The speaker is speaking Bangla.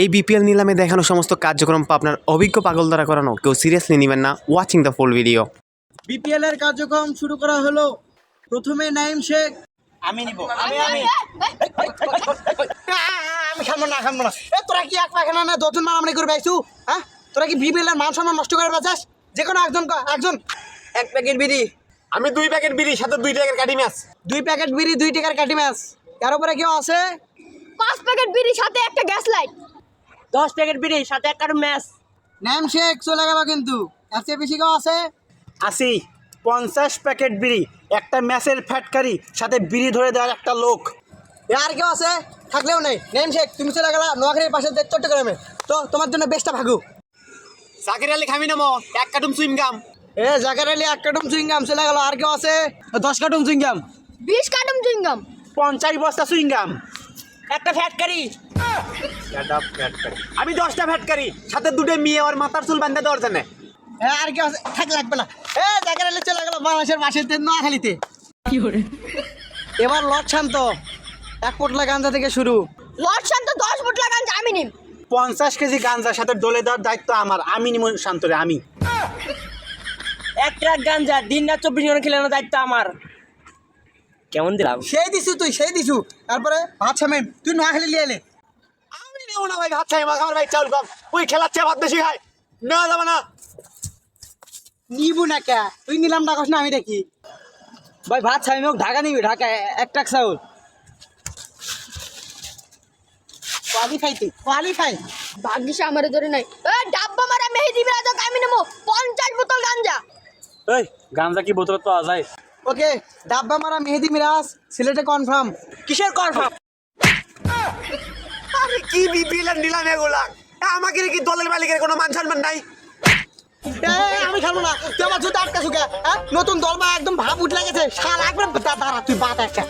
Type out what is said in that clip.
এই বিপিএল নিলামে দেখানো সমস্ত কার্যক্রম আপনার অভিজ্ঞ পাগল দ্বারা করানো। কেউ সিরিয়াসলি নেবেন না। Watching the full video BPL এর কার্যক্রম শুরু করা হলো। প্রথমে নাইম শেখ। আমি নিব। আমি আমি। আমি খাব না খাব না। এ তোরা কি এক পাখানা না দশজন মারামারি করে পাইছু হ্যাঁ? তোরা কি বিপিএল এর মান সম্মান নষ্ট করে বাঁচাস যে কোনো একজন একজন। এক প্যাকেট বিড়ি। আমি দুই প্যাকেট বিড়ি সাথে দুই টাকার কাটি মাছ। দুই প্যাকেট বিড়ি দুই টাকার কাটি মাছ। এর উপরে কেউ আছে? পাঁচ প্যাকেট বিড়ির সাথে একটা গ্যাস লাইট দশ প্যাকেট বিড়ি সাথে একটা ম্যাচ নাইম শেখ চলে গেল কিন্তু। এর চেয়ে বেশি কেউ আছে? আশি পঞ্চাশ প্যাকেট বিড়ি একটা ম্যাচের ফ্যাটকারি সাথে বিড়ি ধরে দেওয়ার একটা লোক। এ আর কেউ আছে? থাকলেও নেই। নাইম শেখ তুমি চলে গেলা নোয়াখালীর পাশে চট্টগ্রামে। তো তোমার জন্য বেশটা ভাগু। জাকির আলী খামি নামো এক কাটুম সুইংগাম এ জাকার আলী এক কার্টুন চুইংগাম চলে গেল। আর কেউ আছে? দশ কার্টুন চুইংগাম বিশ কার্টুন চুইংগাম পঞ্চাশ বস্তা সুইংগাম একটা ফ্যাটকারি। আমি দশটা ফ্যাটকারি সাথে দুটো মেয়ে আর মাথার চুল বান্ধা দেওয়ার জন্য। হ্যাঁ আর আছে? থাক লাগবে না এ জাকার আলী চলে গেল বাংলাদেশের পাশে নোয়াখালীতে। এবার লট শান্ত। এক পোটলা গাঞ্জা থেকে শুরু। লর্ড শান্ত দশ ফুট লাগান আমি নিম। পঞ্চাশ কেজি গাঞ্জার সাথে ডলে দেওয়ার দায়িত্ব আমার। আমি নিব শান্তরে আমি। এক ট্রাক গাঞ্জা দিন রাত চব্বিশ ঘণ্টা খেলানোর দায়িত্ব আমার। কেমন দিলাম? সেই দিছু তুই সেই দিছু। তারপরে ভাত সামেন তুই নোয়াখালী লিয়ে এলে। আমি নেব না ভাই ভাত খাই আমার ভাই চাউল কম ওই খেলাচ্ছে ভাত বেশি খায়। নেওয়া যাবে না। নিবু না কে? তুই নিলাম ডাকস না আমি দেখি। ভাই ভাত সামি হোক ঢাকা নিবি ঢাকা এক টাক চাউল। কোয়ালিফাই তুই কোয়ালিফাই ভাগ্যিস আমার ধরে নাই। এ ডাব্বা মারা মেহেদি বিরাজ আমি নেব। পঞ্চাশ বোতল গাঞ্জা। এই গাঞ্জা কি বোতল পাওয়া যায়? ওকে ডাব্বা মারা মেহেদি মিরাজ সিলেটে কনফার্ম কিসের কনফার্ম আরে কি বিপিএলের নিলাম এগুলা? আমাকে কি দলের মালিকের কোনো মান সম্মান নাই? আমি খেলব না। তুই আমার জুতো আটকা শুকে হ্যাঁ? নতুন দল বা একদম ভাব উঠলে গেছে। শাল একবার দাঁড়া তুই বাত একটা